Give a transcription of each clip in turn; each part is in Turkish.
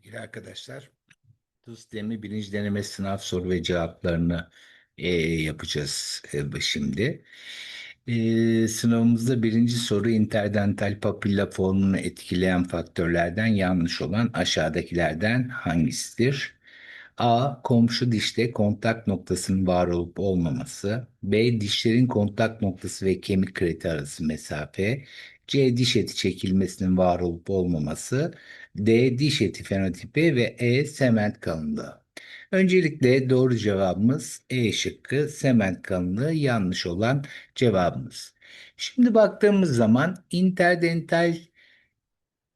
Sevgili arkadaşlar, bu sistemi birinci deneme sınav soru ve cevaplarını e, yapacağız e, şimdi. E, sınavımızda birinci soru interdental papilla formunu etkileyen faktörlerden yanlış olan aşağıdakilerden hangisidir? A. Komşu dişte kontak noktasının var olup olmaması. B. Dişlerin kontak noktası ve kemik kreti arası mesafe. C. Diş eti çekilmesinin var olup olmaması. D. Diş eti fenotipi ve E. Sement kalınlığı. Öncelikle doğru cevabımız E şıkkı sement kalınlığı yanlış olan cevabımız. Şimdi baktığımız zaman interdental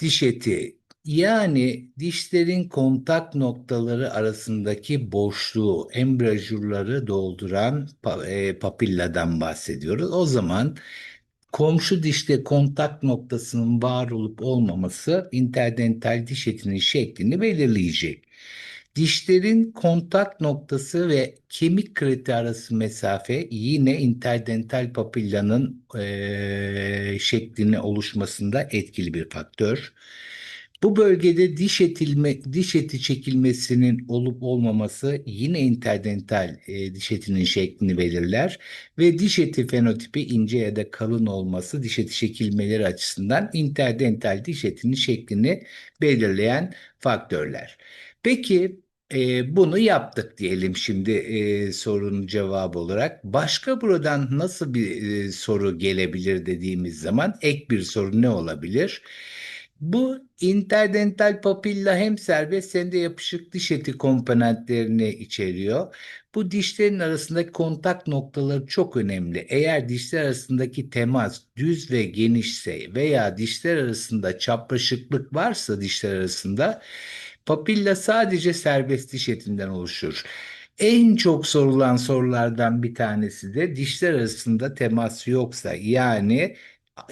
diş eti yani dişlerin kontak noktaları arasındaki boşluğu, embrajurları dolduran e, papilladan bahsediyoruz. O zaman komşu dişte kontak noktasının var olup olmaması interdental diş etinin şeklini belirleyecek. Dişlerin kontak noktası ve kemik kreti arası mesafe yine interdental papillanın eee, şeklini oluşmasında etkili bir faktör. Bu bölgede diş etilme, diş eti çekilmesinin olup olmaması yine interdental e, diş etinin şeklini belirler ve diş eti fenotipi ince ya da kalın olması diş eti çekilmeleri açısından interdental diş etinin şeklini belirleyen faktörler. Peki e, bunu yaptık diyelim şimdi e, sorunun cevabı olarak. Başka buradan nasıl bir e, soru gelebilir dediğimiz zaman ek bir soru ne olabilir? Bu interdental papilla hem serbest hem de yapışık diş eti komponentlerini içeriyor. Bu dişlerin arasındaki kontak noktaları çok önemli. Eğer dişler arasındaki temas düz ve genişse veya dişler arasında çapraşıklık varsa dişler arasında papilla sadece serbest diş etinden oluşur. En çok sorulan sorulardan bir tanesi de dişler arasında temas yoksa yani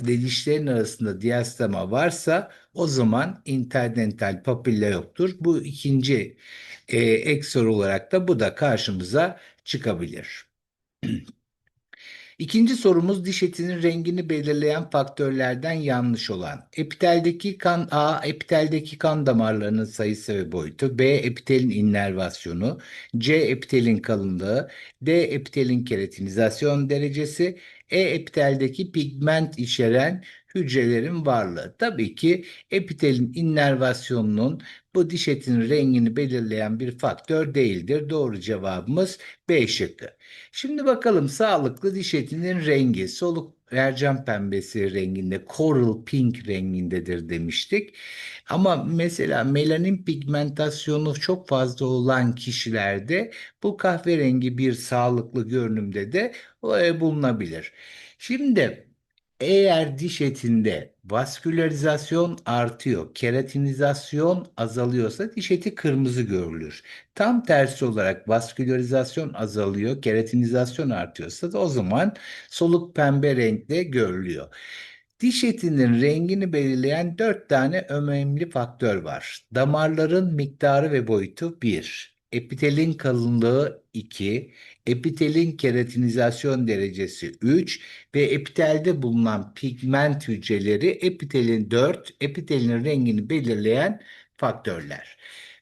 dişlerin arasında diastema varsa o zaman interdental papilla yoktur. Bu ikinci e, ek olarak da bu da karşımıza çıkabilir. İkinci sorumuz diş etinin rengini belirleyen faktörlerden yanlış olan. Epiteldeki kan A epiteldeki kan damarlarının sayısı ve boyutu, B epitelin innervasyonu, C epitelin kalınlığı, D epitelin keratinizasyon derecesi, E epiteldeki pigment içeren hücrelerin varlığı. Tabii ki epitelin innervasyonunun bu diş etinin rengini belirleyen bir faktör değildir. Doğru cevabımız B şıkkı. Şimdi bakalım sağlıklı diş etinin rengi soluk mercan pembesi renginde, coral pink rengindedir demiştik. Ama mesela melanin pigmentasyonu çok fazla olan kişilerde bu kahverengi bir sağlıklı görünümde de e, bulunabilir. Şimdi eğer diş etinde vaskülarizasyon artıyor, keratinizasyon azalıyorsa diş eti kırmızı görülür. Tam tersi olarak vaskülarizasyon azalıyor, keratinizasyon artıyorsa da o zaman soluk pembe renkte görülüyor. Diş etinin rengini belirleyen dört tane önemli faktör var. Damarların miktarı ve boyutu 1, epitelin kalınlığı 2, epitelin keratinizasyon derecesi 3 ve epitelde bulunan pigment hücreleri epitelin 4, epitelin rengini belirleyen faktörler.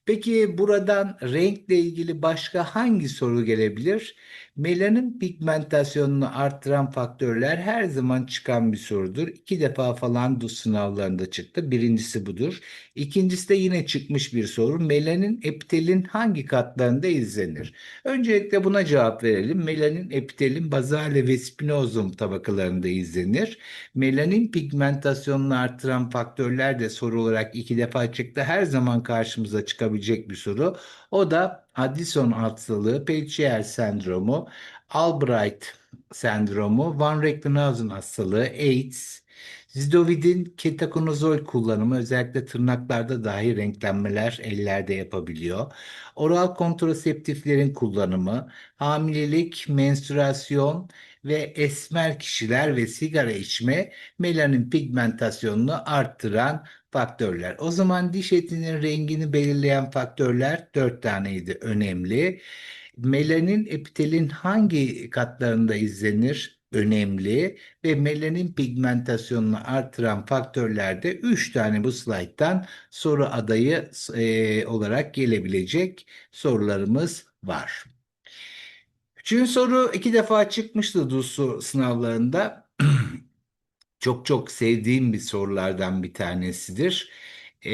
Peki buradan renkle ilgili başka hangi soru gelebilir? Melanin pigmentasyonunu arttıran faktörler her zaman çıkan bir sorudur. İki defa falan DUS sınavlarında çıktı. Birincisi budur. İkincisi de yine çıkmış bir soru. Melanin epitelin hangi katlarında izlenir? Öncelikle buna cevap verelim. Melanin epitelin bazale ve spinozum tabakalarında izlenir. Melanin pigmentasyonunu arttıran faktörler de soru olarak iki defa çıktı. Her zaman karşımıza çıkabilecek bir soru. O da Addison hastalığı, Peltier sendromu, Albright sendromu, Van Recklinghausen hastalığı, AIDS, Zidovid'in ketokonazol kullanımı özellikle tırnaklarda dahi renklenmeler ellerde yapabiliyor. Oral kontraseptiflerin kullanımı, hamilelik, menstrüasyon ve esmer kişiler ve sigara içme melanin pigmentasyonunu arttıran faktörler. O zaman diş etinin rengini belirleyen faktörler dört taneydi önemli. Melanin epitelin hangi katlarında izlenir? önemli ve melanin pigmentasyonunu artıran faktörlerde 3 tane bu slayttan soru adayı e, olarak gelebilecek sorularımız var. Üçüncü soru iki defa çıkmıştı DUS sınavlarında. Çok çok sevdiğim bir sorulardan bir tanesidir. Ee,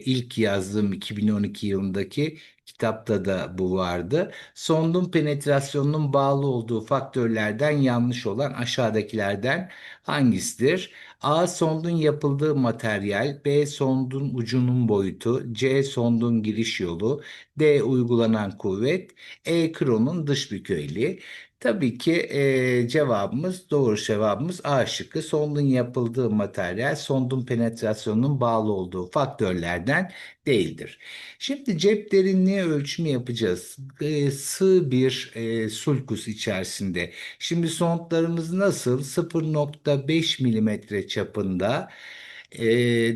ilk yazdığım 2012 yılındaki kitapta da bu vardı. Sondun penetrasyonunun bağlı olduğu faktörlerden yanlış olan aşağıdakilerden hangisidir? A. Sondun yapıldığı materyal, B. Sondun ucunun boyutu, C. Sondun giriş yolu, D. Uygulanan kuvvet, E. Kronun dış bükeyliği. Tabii ki e, cevabımız doğru cevabımız A şıkkı. Sondun yapıldığı materyal sondun penetrasyonunun bağlı olduğu faktörlerden değildir. Şimdi cep derinliği ölçümü yapacağız. E, sığ bir e, sulkus içerisinde. Şimdi sondlarımız nasıl? 0.5 milimetre çapında e,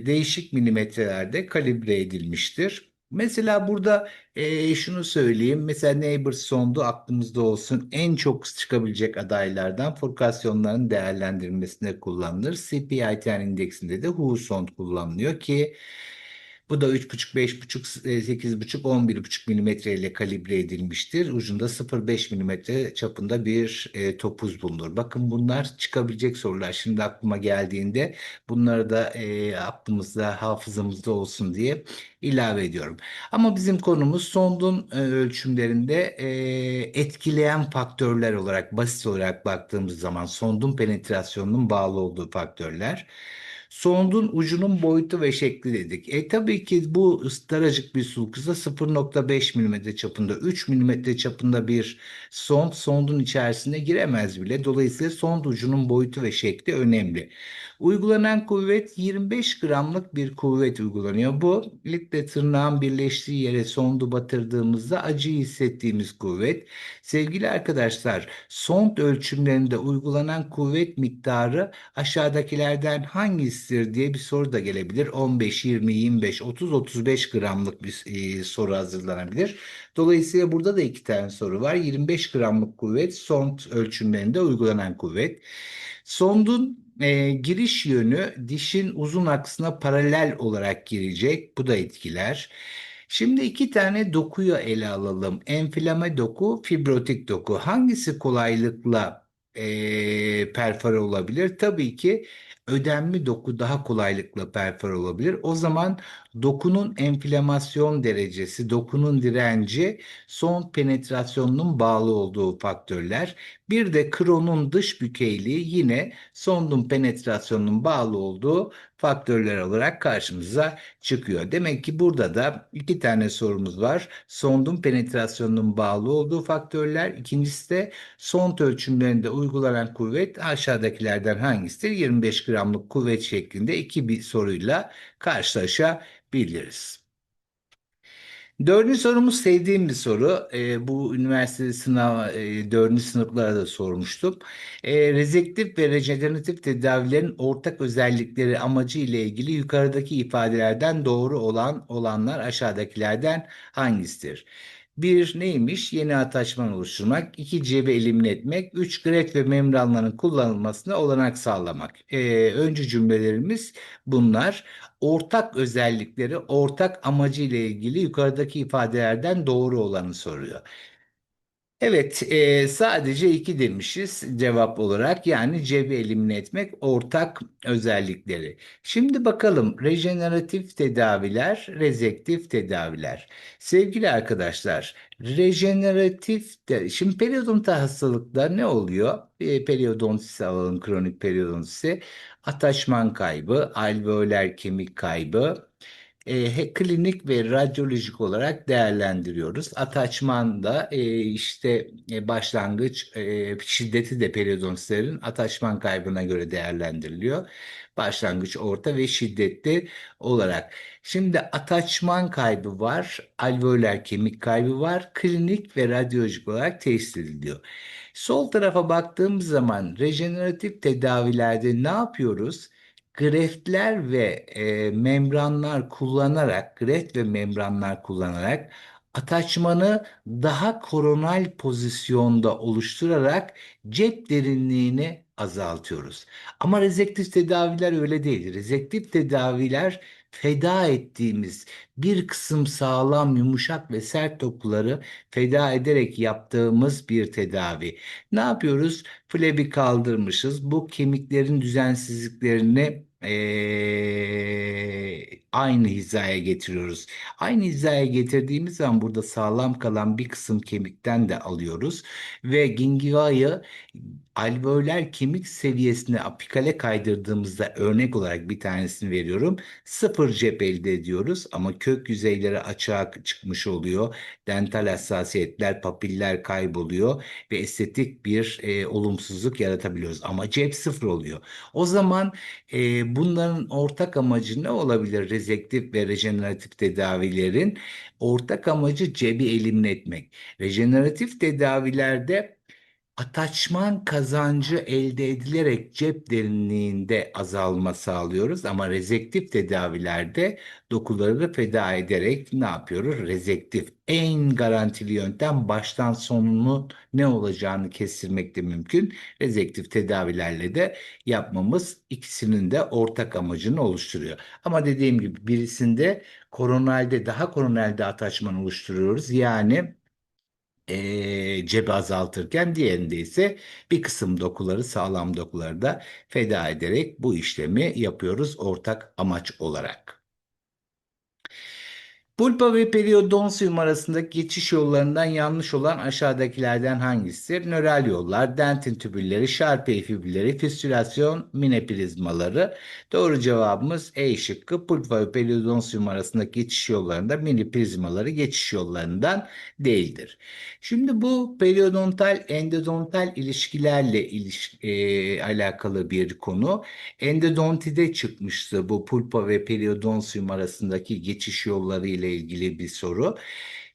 değişik milimetrelerde kalibre edilmiştir. Mesela burada e, şunu söyleyeyim. Mesela Neighbor sondu aklımızda olsun. En çok çıkabilecek adaylardan forkasyonların değerlendirilmesinde kullanılır. CPI-10 indeksinde de Who sond kullanılıyor ki bu da 3,5, 5,5, 8,5, 11,5 milimetre ile kalibre edilmiştir. Ucunda 0,5 milimetre çapında bir e, topuz bulunur. Bakın bunlar çıkabilecek sorular. Şimdi aklıma geldiğinde bunları da e, aklımızda, hafızamızda olsun diye ilave ediyorum. Ama bizim konumuz sondun e, ölçümlerinde e, etkileyen faktörler olarak, basit olarak baktığımız zaman sondun penetrasyonunun bağlı olduğu faktörler. Sondun ucunun boyutu ve şekli dedik. E tabii ki bu daracık bir sulkusa 0.5 mm çapında 3 mm çapında bir sond sondun içerisine giremez bile. Dolayısıyla sond ucunun boyutu ve şekli önemli. Uygulanan kuvvet 25 gramlık bir kuvvet uygulanıyor. Bu ilikle tırnağın birleştiği yere sondu batırdığımızda acıyı hissettiğimiz kuvvet. Sevgili arkadaşlar, sond ölçümlerinde uygulanan kuvvet miktarı aşağıdakilerden hangisidir diye bir soru da gelebilir. 15, 20, 25, 30, 35 gramlık bir e, soru hazırlanabilir. Dolayısıyla burada da iki tane soru var. 25 gramlık kuvvet sond ölçümlerinde uygulanan kuvvet. Sondun e, giriş yönü dişin uzun aksına paralel olarak girecek. Bu da etkiler. Şimdi iki tane dokuyu ele alalım. Enflame doku, fibrotik doku. Hangisi kolaylıkla e, perfore olabilir? Tabii ki ödemli doku daha kolaylıkla perfor olabilir. O zaman dokunun enflamasyon derecesi, dokunun direnci son penetrasyonunun bağlı olduğu faktörler. Bir de kronun dış bükeyliği yine sondun penetrasyonunun bağlı olduğu faktörler olarak karşımıza çıkıyor. Demek ki burada da iki tane sorumuz var. Sondun penetrasyonunun bağlı olduğu faktörler. İkincisi de sond ölçümlerinde uygulanan kuvvet aşağıdakilerden hangisidir? 25 gramlık kuvvet şeklinde iki bir soruyla karşılaşabiliriz. Dördüncü sorumuz sevdiğim bir soru. E, bu üniversite sınav e, dördüncü sınıflara da sormuştum. E, rezektif ve rejeneratif tedavilerin ortak özellikleri amacı ile ilgili yukarıdaki ifadelerden doğru olan olanlar aşağıdakilerden hangisidir? Bir neymiş? Yeni ataşman oluşturmak. iki cebi elimine etmek. Üç gret ve membranların kullanılmasına olanak sağlamak. Ee, öncü cümlelerimiz bunlar. Ortak özellikleri, ortak amacı ile ilgili yukarıdaki ifadelerden doğru olanı soruyor. Evet, e, sadece iki demişiz cevap olarak. Yani cebi elimine etmek ortak özellikleri. Şimdi bakalım rejeneratif tedaviler, rezektif tedaviler. Sevgili arkadaşlar, rejeneratif de, şimdi periodonta hastalıklar ne oluyor? E, periodontisi alalım, kronik periodontisi. Ataşman kaybı, alveoler kemik kaybı, e, klinik ve radyolojik olarak değerlendiriyoruz. Ataçman da e, işte e, başlangıç e, şiddeti de periodontistlerin ataçman kaybına göre değerlendiriliyor. Başlangıç, orta ve şiddetli olarak. Şimdi ataçman kaybı var, alveoler kemik kaybı var, klinik ve radyolojik olarak teşhis ediliyor. Sol tarafa baktığımız zaman rejeneratif tedavilerde ne yapıyoruz? Greftler ve e, membranlar kullanarak, greft ve membranlar kullanarak ataçmanı daha koronal pozisyonda oluşturarak cep derinliğini azaltıyoruz. Ama rezektif tedaviler öyle değil. Rezektif tedaviler feda ettiğimiz bir kısım sağlam, yumuşak ve sert dokuları feda ederek yaptığımız bir tedavi. Ne yapıyoruz? Flebi kaldırmışız. Bu kemiklerin düzensizliklerini eee, aynı hizaya getiriyoruz. Aynı hizaya getirdiğimiz zaman burada sağlam kalan bir kısım kemikten de alıyoruz ve gingivayı alveoler kemik seviyesine apikale kaydırdığımızda örnek olarak bir tanesini veriyorum. Sıfır cep elde ediyoruz ama kök yüzeyleri açığa çıkmış oluyor. Dental hassasiyetler, papiller kayboluyor ve estetik bir e, olumsuzluk yaratabiliyoruz. Ama cep sıfır oluyor. O zaman e, bunların ortak amacı ne olabilir? Rezektif ve rejeneratif tedavilerin ortak amacı cebi elimine etmek. Rejeneratif tedavilerde ataçman kazancı elde edilerek cep derinliğinde azalma sağlıyoruz ama rezektif tedavilerde dokuları feda ederek ne yapıyoruz? Rezektif en garantili yöntem baştan sonunu ne olacağını kestirmek de mümkün. Rezektif tedavilerle de yapmamız ikisinin de ortak amacını oluşturuyor. Ama dediğim gibi birisinde koronalde daha koronalde ataçman oluşturuyoruz. Yani e, cebi azaltırken diğerinde ise bir kısım dokuları sağlam dokuları da feda ederek bu işlemi yapıyoruz ortak amaç olarak. Pulpa ve periodontium arasındaki geçiş yollarından yanlış olan aşağıdakilerden hangisidir? Nöral yollar, dentin tübülleri, Charpey fibülleri, fistülasyon, mine prizmaları. Doğru cevabımız E şıkkı. Pulpa ve periodontium arasındaki geçiş yollarında mini prizmaları geçiş yollarından değildir. Şimdi bu periodontal endodontal ilişkilerle iliş e, alakalı bir konu. Endodontide çıkmıştı bu pulpa ve periodontium arasındaki geçiş yolları ile ilgili bir soru.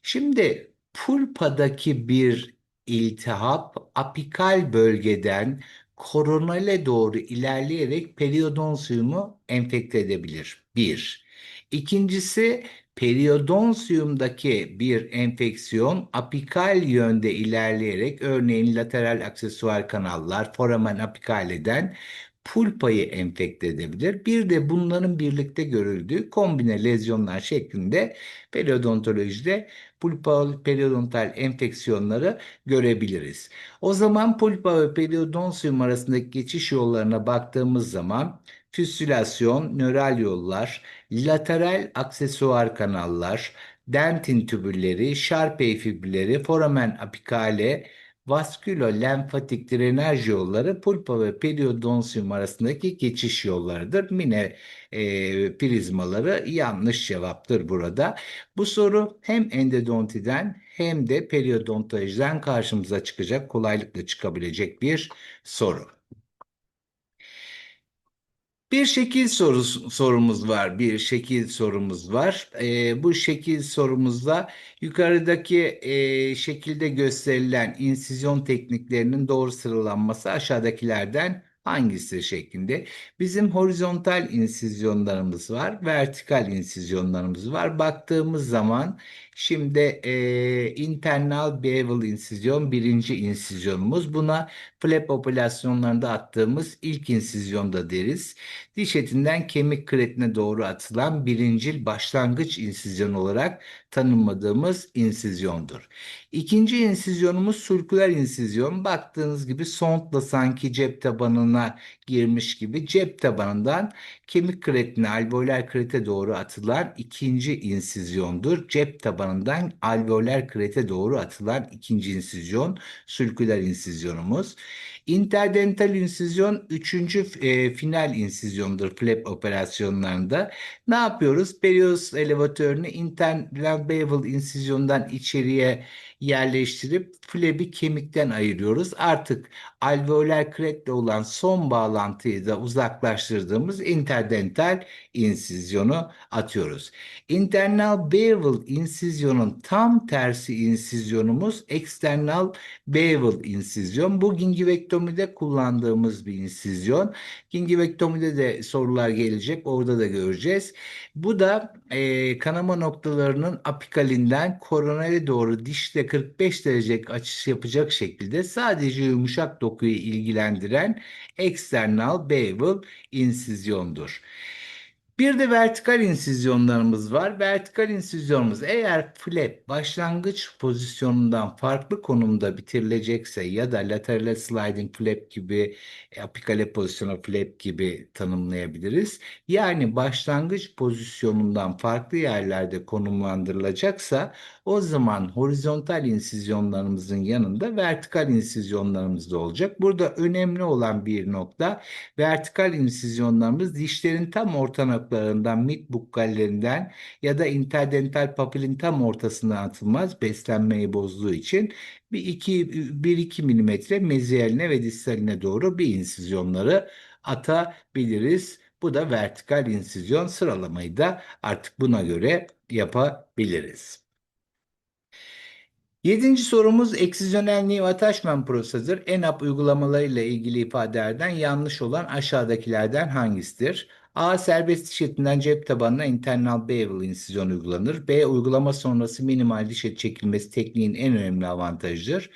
Şimdi pulpadaki bir iltihap apikal bölgeden koronale doğru ilerleyerek periodontiumu enfekte edebilir. Bir. İkincisi periodonsiyumdaki bir enfeksiyon apikal yönde ilerleyerek örneğin lateral aksesuar kanallar, foramen apikali'den pulpayı enfekte edebilir. Bir de bunların birlikte görüldüğü kombine lezyonlar şeklinde periodontolojide pulpa periodontal enfeksiyonları görebiliriz. O zaman pulpa ve periodontium arasındaki geçiş yollarına baktığımız zaman füsülasyon, nöral yollar, lateral aksesuar kanallar, dentin tübülleri, Charpey fibrilleri, foramen apikale, vaskülo-lenfatik drenaj yolları pulpa ve periodontium arasındaki geçiş yollarıdır. Mine e, prizmaları yanlış cevaptır burada. Bu soru hem endodontiden hem de periodontolojiden karşımıza çıkacak, kolaylıkla çıkabilecek bir soru. Bir şekil sorusu, sorumuz var. Bir şekil sorumuz var. E, bu şekil sorumuzda yukarıdaki e, şekilde gösterilen insizyon tekniklerinin doğru sıralanması aşağıdakilerden hangisi şeklinde. Bizim horizontal insizyonlarımız var, vertikal insizyonlarımız var. Baktığımız zaman şimdi e, internal bevel insizyon birinci insizyonumuz. Buna flap popülasyonlarında attığımız ilk insizyonda deriz. Diş etinden kemik kretine doğru atılan birincil başlangıç insizyon olarak tanımladığımız insizyondur. İkinci insizyonumuz sirküler insizyon. Baktığınız gibi sondla sanki cep tabanına girmiş gibi cep tabanından kemik kretine, alveoler krete doğru atılan ikinci insizyondur. Cep tabanından alveoler krete doğru atılan ikinci insizyon, sirküler insizyonumuz. Interdental insizyon üçüncü e, final insizyondur flap operasyonlarında. Ne yapıyoruz? Perios elevatörünü internal bevel insizyondan içeriye yerleştirip flebi kemikten ayırıyoruz. Artık alveoler kretle olan son bağlantıyı da uzaklaştırdığımız interdental insizyonu atıyoruz. Internal bevel insizyonun tam tersi insizyonumuz external bevel insizyon. Bu gingivektomi gingivektomide kullandığımız bir insizyon. Gingivektomide de sorular gelecek. Orada da göreceğiz. Bu da e, kanama noktalarının apikalinden koronaya doğru dişle 45 derece açış yapacak şekilde sadece yumuşak dokuyu ilgilendiren eksternal bevel insizyondur. Bir de vertikal insizyonlarımız var. Vertikal insizyonumuz eğer flap başlangıç pozisyonundan farklı konumda bitirilecekse ya da lateral sliding flap gibi apikale pozisyonu flap gibi tanımlayabiliriz. Yani başlangıç pozisyonundan farklı yerlerde konumlandırılacaksa o zaman horizontal insizyonlarımızın yanında vertikal insizyonlarımız da olacak. Burada önemli olan bir nokta vertikal insizyonlarımız dişlerin tam orta noktalarından mid bukkallerinden ya da interdental papilin tam ortasından atılmaz beslenmeyi bozduğu için bir iki bir iki milimetre meziyeline ve distaline doğru bir insizyonları atabiliriz. Bu da vertikal insizyon sıralamayı da artık buna göre yapabiliriz. Yedinci sorumuz eksizyonel new attachment procedure ENAP uygulamalarıyla ilgili ifadelerden yanlış olan aşağıdakilerden hangisidir? A. Serbest diş etinden cep tabanına internal bevel insizyon uygulanır. B. Uygulama sonrası minimal diş eti çekilmesi tekniğin en önemli avantajıdır.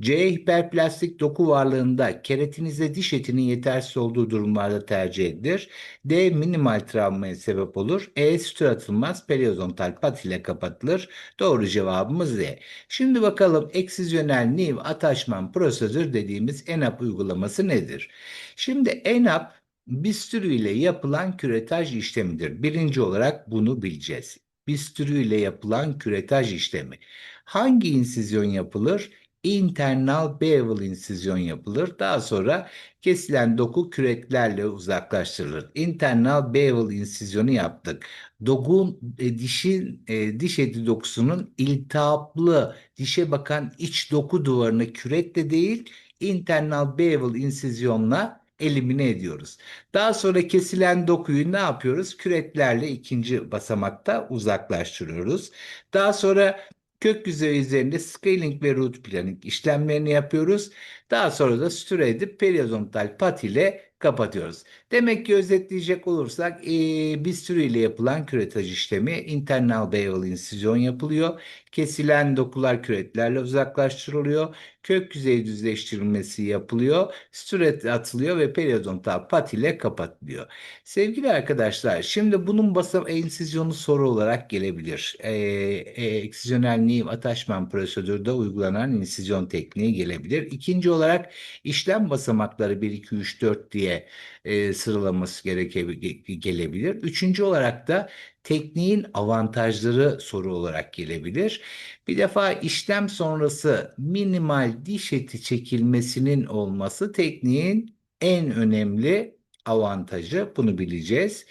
C. Hiperplastik doku varlığında keratinize diş etinin yetersiz olduğu durumlarda tercih edilir. D. Minimal travmaya sebep olur. E. Sütür atılmaz periodontal pat ile kapatılır. Doğru cevabımız D. Şimdi bakalım eksizyonel new attachment procedure dediğimiz ENAP uygulaması nedir? Şimdi ENAP bistürü ile yapılan küretaj işlemidir. Birinci olarak bunu bileceğiz. Bistürü ile yapılan küretaj işlemi. Hangi insizyon yapılır? internal bevel insizyon yapılır. Daha sonra kesilen doku küreklerle uzaklaştırılır. Internal bevel insizyonu yaptık. Dokun e, dişin e, diş eti dokusunun iltihaplı dişe bakan iç doku duvarını kürekle değil internal bevel insizyonla elimine ediyoruz. Daha sonra kesilen dokuyu ne yapıyoruz? Küreklerle ikinci basamakta uzaklaştırıyoruz. Daha sonra kök yüzeyi üzerinde scaling ve root planning işlemlerini yapıyoruz. Daha sonra da süre edip periodontal pat ile kapatıyoruz. Demek ki özetleyecek olursak e, bir sürüyle yapılan küretaj işlemi internal bevel insizyon yapılıyor. Kesilen dokular küretlerle uzaklaştırılıyor. Kök yüzey düzleştirilmesi yapılıyor. Süret atılıyor ve periodontal pat ile kapatılıyor. Sevgili arkadaşlar şimdi bunun basam ensizyonu soru olarak gelebilir. E, e, eksizyonel new attachment prosedürde uygulanan insizyon tekniği gelebilir. İkinci olarak işlem basamakları 1, 2, 3, 4 diye e, sıralaması gelebilir. Üçüncü olarak da tekniğin avantajları soru olarak gelebilir. Bir defa işlem sonrası minimal diş eti çekilmesinin olması tekniğin en önemli avantajı. Bunu bileceğiz.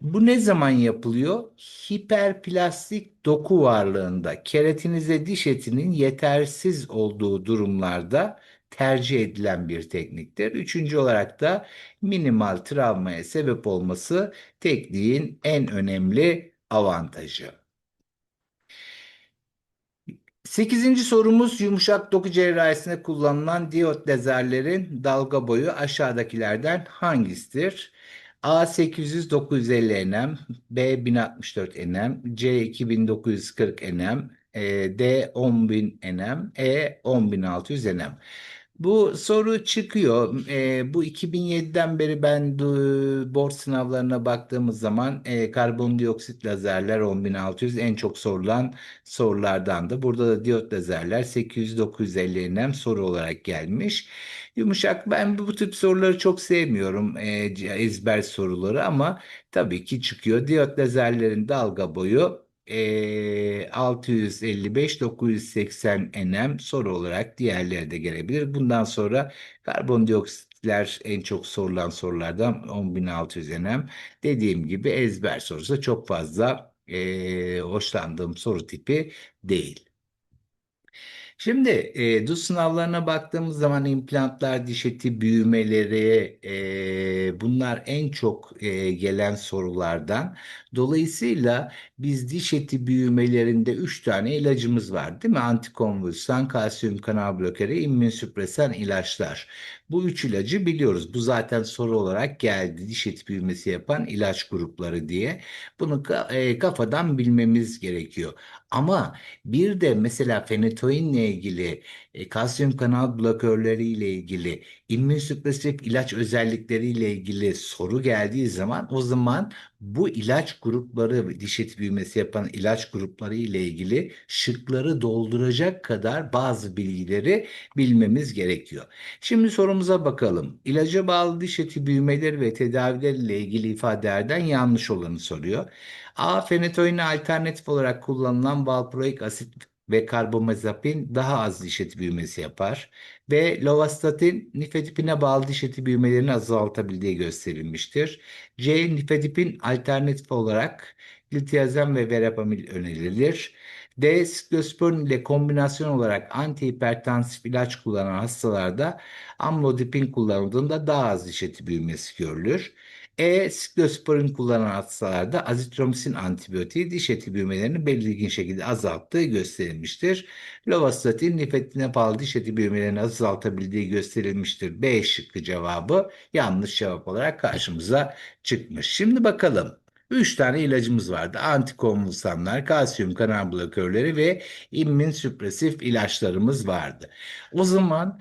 Bu ne zaman yapılıyor? Hiperplastik doku varlığında keratinize diş etinin yetersiz olduğu durumlarda tercih edilen bir tekniktir. Üçüncü olarak da minimal travmaya sebep olması tekniğin en önemli avantajı. Sekizinci sorumuz yumuşak doku cerrahisinde kullanılan diyot lazerlerin dalga boyu aşağıdakilerden hangisidir? A 800 950 nm, B 1064 nm, C 2940 nm, D 10000 nm, E 10600 nm. Bu soru çıkıyor. E, bu 2007'den beri ben board sınavlarına baktığımız zaman e, karbondioksit lazerler 10600 en çok sorulan sorulardandı. Burada da diyot lazerler 800-950 nm soru olarak gelmiş. Yumuşak ben bu tip soruları çok sevmiyorum e, ezber soruları ama tabii ki çıkıyor. Diyot lazerlerin dalga boyu e, 655-980 nm soru olarak diğerleri de gelebilir. Bundan sonra karbondioksitler en çok sorulan sorulardan 10.600 nm. Dediğim gibi ezber sorusu çok fazla e, hoşlandığım soru tipi değil. Şimdi e, DUS sınavlarına baktığımız zaman implantlar, diş eti büyümeleri e, bunlar en çok e, gelen sorulardan. Dolayısıyla biz diş eti büyümelerinde 3 tane ilacımız var değil mi? Antikonvulsan, kalsiyum kanal blokörü, immünsüpresan ilaçlar. Bu üç ilacı biliyoruz. Bu zaten soru olarak geldi. Diş eti büyümesi yapan ilaç grupları diye. Bunu e, kafadan bilmemiz gerekiyor. Ama bir de mesela fenitoinle ilgili, e, kalsiyum kanal blokörleri ile ilgili, immünsüpresif ilaç özellikleriyle ilgili soru geldiği zaman o zaman bu ilaç grupları, diş eti büyümesi yapan ilaç grupları ile ilgili şıkları dolduracak kadar bazı bilgileri bilmemiz gerekiyor. Şimdi sorumuza bakalım. İlaca bağlı diş eti büyümeleri ve tedaviler ile ilgili ifadelerden yanlış olanı soruyor. A. Fenitoine alternatif olarak kullanılan valproik asit ve karbamazepin daha az diş eti büyümesi yapar. B. Lovastatin nifedipine bağlı diş eti büyümelerini azaltabildiği gösterilmiştir. C. Nifedipin alternatif olarak glitazem ve verapamil önerilir. D. Siklosporin ile kombinasyon olarak antihipertansif ilaç kullanan hastalarda amlodipin kullanıldığında daha az diş eti büyümesi görülür. E. Siklosporin kullanan hastalarda azitromisin antibiyotiği diş eti büyümelerini belirgin şekilde azalttığı gösterilmiştir. Lovastatin nifedipine bağlı diş eti büyümelerini azaltabildiği gösterilmiştir. B şıkkı cevabı yanlış cevap olarak karşımıza çıkmış. Şimdi bakalım. 3 tane ilacımız vardı. Antikonvulsanlar, kalsiyum kanal blokörleri ve immünsüpresif ilaçlarımız vardı. O zaman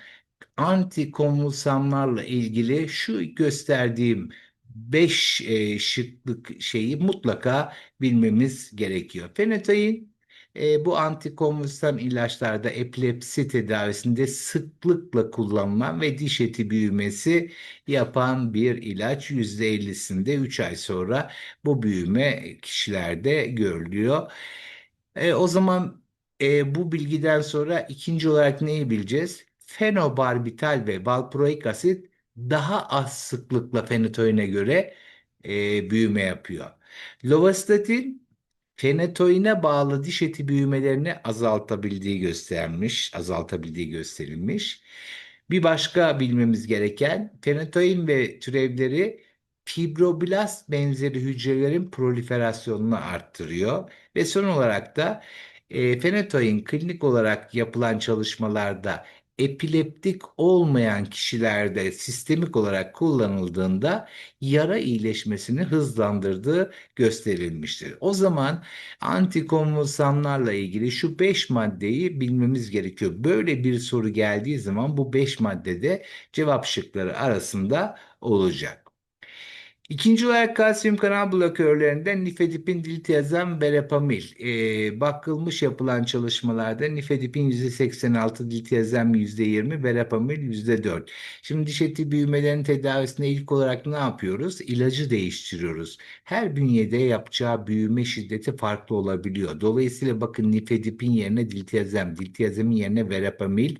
antikonvulsanlarla ilgili şu gösterdiğim 5 e, şıklık şeyi mutlaka bilmemiz gerekiyor. Fenotain e, bu antikonvulsan ilaçlarda epilepsi tedavisinde sıklıkla kullanılan ve diş eti büyümesi yapan bir ilaç. %50'sinde 3 ay sonra bu büyüme kişilerde görülüyor. E, o zaman e, bu bilgiden sonra ikinci olarak neyi bileceğiz? Fenobarbital ve valproik asit daha az sıklıkla fenitoine göre e, büyüme yapıyor. Lovastatin fenitoine bağlı diş eti büyümelerini azaltabildiği göstermiş, azaltabildiği gösterilmiş. Bir başka bilmemiz gereken fenitoin ve türevleri fibroblast benzeri hücrelerin proliferasyonunu arttırıyor ve son olarak da e, fenitoin klinik olarak yapılan çalışmalarda epileptik olmayan kişilerde sistemik olarak kullanıldığında yara iyileşmesini hızlandırdığı gösterilmiştir. O zaman antikonvulsanlarla ilgili şu 5 maddeyi bilmemiz gerekiyor. Böyle bir soru geldiği zaman bu 5 maddede cevap şıkları arasında olacak. İkinci olarak kalsiyum kanal blokörlerinden nifedipin, diltiazem, verapamil. E, bakılmış yapılan çalışmalarda nifedipin %86, diltiazem %20, verapamil %4. Şimdi diş eti büyümelerinin tedavisinde ilk olarak ne yapıyoruz? İlacı değiştiriyoruz. Her bünyede yapacağı büyüme şiddeti farklı olabiliyor. Dolayısıyla bakın nifedipin yerine diltiazem, diltiazemin yerine verapamil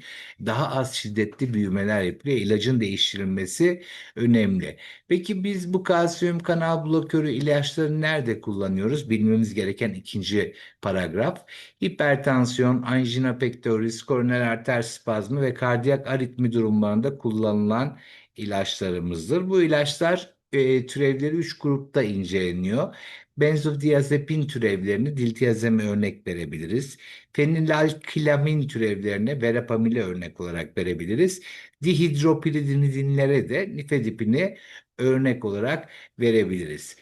daha az şiddetli büyümeler yapıyor. İlacın değiştirilmesi önemli. Peki biz bu kalsiyum kanal blokörü ilaçları nerede kullanıyoruz? Bilmemiz gereken ikinci paragraf. Hipertansiyon, angina pectoris, koroner arter spazmı ve kardiyak aritmi durumlarında kullanılan ilaçlarımızdır. Bu ilaçlar e, türevleri 3 grupta inceleniyor. Benzodiazepin türevlerini diltiazeme örnek verebiliriz. Fenilalkilamin türevlerine verapamile örnek olarak verebiliriz. Dihidropiridinlere de nifedipini örnek olarak verebiliriz.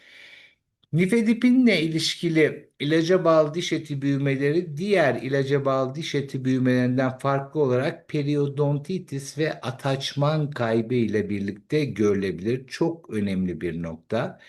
Nifedipinle ilişkili ilaca bağlı diş eti büyümeleri diğer ilaca bağlı diş eti büyümelerinden farklı olarak periodontitis ve ataçman kaybı ile birlikte görülebilir. Çok önemli bir nokta.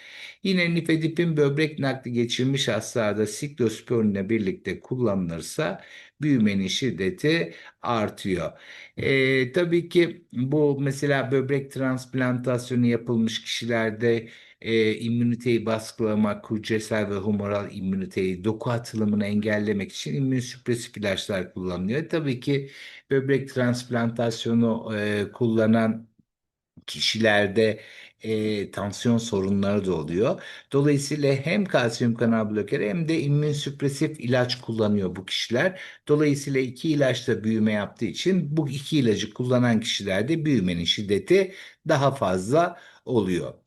Yine nifedipin böbrek nakli geçirmiş hastalarda siklosporin ile birlikte kullanılırsa büyümenin şiddeti artıyor. E, tabii ki bu mesela böbrek transplantasyonu yapılmış kişilerde e, immüniteyi baskılamak, hücresel ve humoral immüniteyi, doku atılımını engellemek için immünsüpresif ilaçlar kullanılıyor. Tabii ki böbrek transplantasyonu e, kullanan kişilerde e, tansiyon sorunları da oluyor. Dolayısıyla hem kalsiyum kanal blokeri hem de immünsüpresif ilaç kullanıyor bu kişiler. Dolayısıyla iki ilaç da büyüme yaptığı için bu iki ilacı kullanan kişilerde büyümenin şiddeti daha fazla oluyor.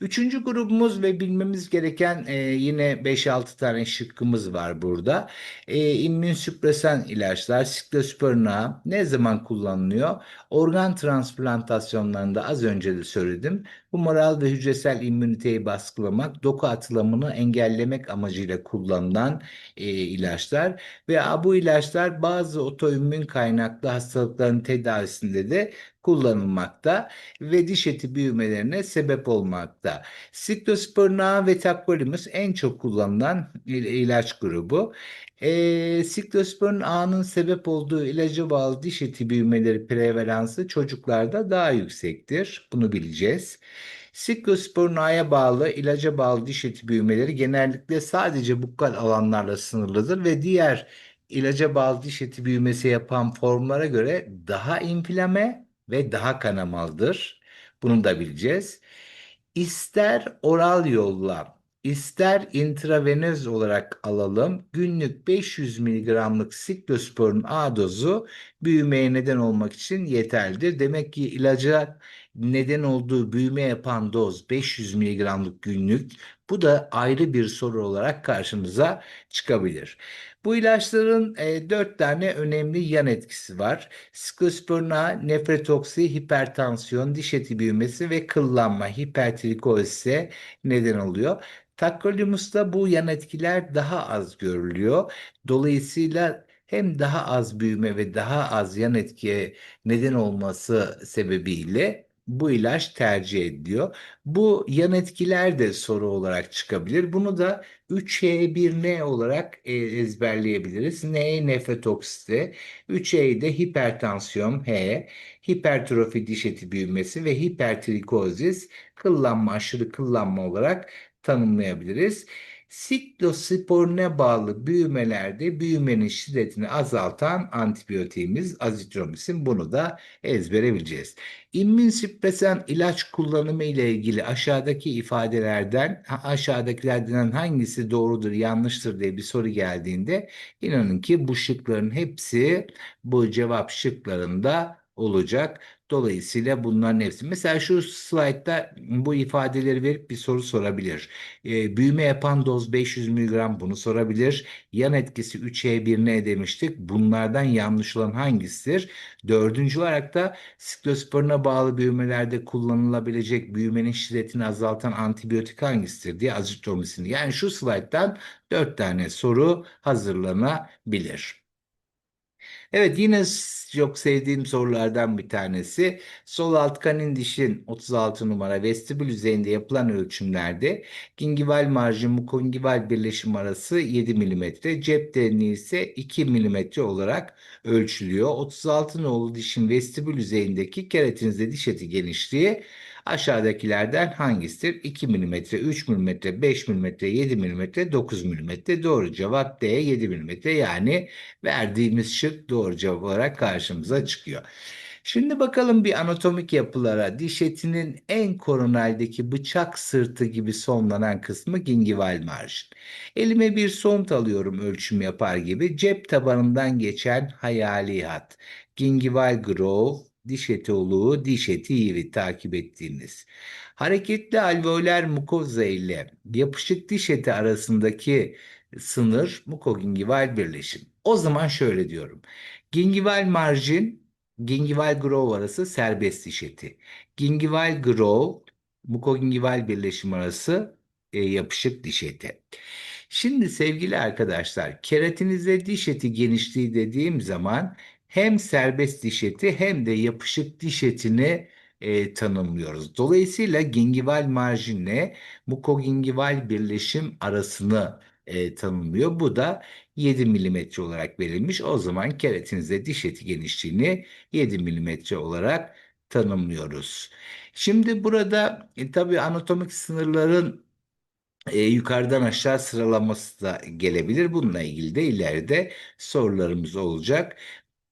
Üçüncü grubumuz ve bilmemiz gereken e, yine 5-6 tane şıkkımız var burada. E, immünsüpresan ilaçlar, siklosporin A ne zaman kullanılıyor? Organ transplantasyonlarında az önce de söyledim. Humoral ve hücresel immüniteyi baskılamak, doku atılımını engellemek amacıyla kullanılan e, ilaçlar ve bu ilaçlar bazı otoimmün kaynaklı hastalıkların tedavisinde de kullanılmakta ve diş eti büyümelerine sebep olmakta. Siklosporin A ve tacrolimus en çok kullanılan ilaç grubu. E, siklosporin A'nın sebep olduğu ilaca bağlı diş eti büyümeleri prevalansı çocuklarda daha yüksektir. Bunu bileceğiz. Siklosporin A'ya bağlı ilaca bağlı diş eti büyümeleri genellikle sadece bukal alanlarla sınırlıdır ve diğer ilaca bağlı diş eti büyümesi yapan formlara göre daha inflame ve daha kanamalıdır. Bunu da bileceğiz. İster oral yolla, ister intravenöz olarak alalım. Günlük 500 mg'lık siklosporin A dozu büyümeye neden olmak için yeterlidir. Demek ki ilaca neden olduğu büyüme yapan doz 500 mg'lık günlük. Bu da ayrı bir soru olarak karşımıza çıkabilir. Bu ilaçların e, 4 tane önemli yan etkisi var. Siklosporin A, nefrotoksi, hipertansiyon, diş eti büyümesi ve kıllanma, hipertrikozise neden oluyor. Tacrolimus'ta bu yan etkiler daha az görülüyor. Dolayısıyla hem daha az büyüme ve daha az yan etkiye neden olması sebebiyle bu ilaç tercih ediliyor. Bu yan etkiler de soru olarak çıkabilir. Bunu da 3H1N olarak e, ezberleyebiliriz. N nefrotoksite, 3H de hipertansiyon H, hipertrofi diş eti büyümesi ve hipertrikozis kıllanma, aşırı kıllanma olarak tanımlayabiliriz. Siklosporine bağlı büyümelerde büyümenin şiddetini azaltan antibiyotiğimiz azitromisin. Bunu da ezbere bileceğiz. İmmünsüpresan ilaç kullanımı ile ilgili aşağıdaki ifadelerden aşağıdakilerden hangisi doğrudur yanlıştır diye bir soru geldiğinde inanın ki bu şıkların hepsi bu cevap şıklarında olacak. Dolayısıyla bunların hepsi. Mesela şu slaytta bu ifadeleri verip bir soru sorabilir. E, büyüme yapan doz 500 mg bunu sorabilir. Yan etkisi 3E1N demiştik. Bunlardan yanlış olan hangisidir? Dördüncü olarak da siklosporina bağlı büyümelerde kullanılabilecek büyümenin şiddetini azaltan antibiyotik hangisidir diye azitromisin. Yani şu slayttan dört tane soru hazırlanabilir. Evet yine çok sevdiğim sorulardan bir tanesi. Sol alt kanin dişin 36 numara vestibül yüzeyinde yapılan ölçümlerde gingival marjin mukogingival birleşim arası 7 mm, cep derinliği ise 2 mm olarak ölçülüyor. 36 nolu dişin vestibül yüzeyindeki keratinizde diş eti genişliği Aşağıdakilerden hangisidir? 2 mm, 3 mm, 5 mm, 7 mm, 9 mm. Doğru cevap D 7 mm. Yani verdiğimiz şık doğru cevap olarak karşımıza çıkıyor. Şimdi bakalım bir anatomik yapılara. Diş etinin en koronaldeki bıçak sırtı gibi sonlanan kısmı gingival marjin. Elime bir sont alıyorum ölçüm yapar gibi. Cep tabanından geçen hayali hat. Gingival groove, diş eti oluğu, diş eti yivi takip ettiğimiz. Hareketli alveoler mukoza ile yapışık diş eti arasındaki sınır mukogingival birleşim. O zaman şöyle diyorum. Gingival marjin, gingival groove arası serbest diş eti. Gingival groove, mukogingival birleşim arası e, yapışık diş eti. Şimdi sevgili arkadaşlar, keratinize diş eti genişliği dediğim zaman hem serbest diş eti hem de yapışık diş etini e, tanımlıyoruz. Dolayısıyla gingival marjinle mukogingival birleşim arasını e, tanımlıyor. Bu da 7 mm olarak verilmiş. O zaman keratinizde diş eti genişliğini 7 mm olarak tanımlıyoruz. Şimdi burada e, tabii anatomik sınırların e, yukarıdan aşağı sıralaması da gelebilir. Bununla ilgili de ileride sorularımız olacak.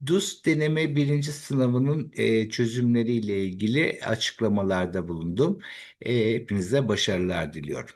DUS deneme birinci sınavının e, çözümleriyle ilgili açıklamalarda bulundum. E, hepinize başarılar diliyorum.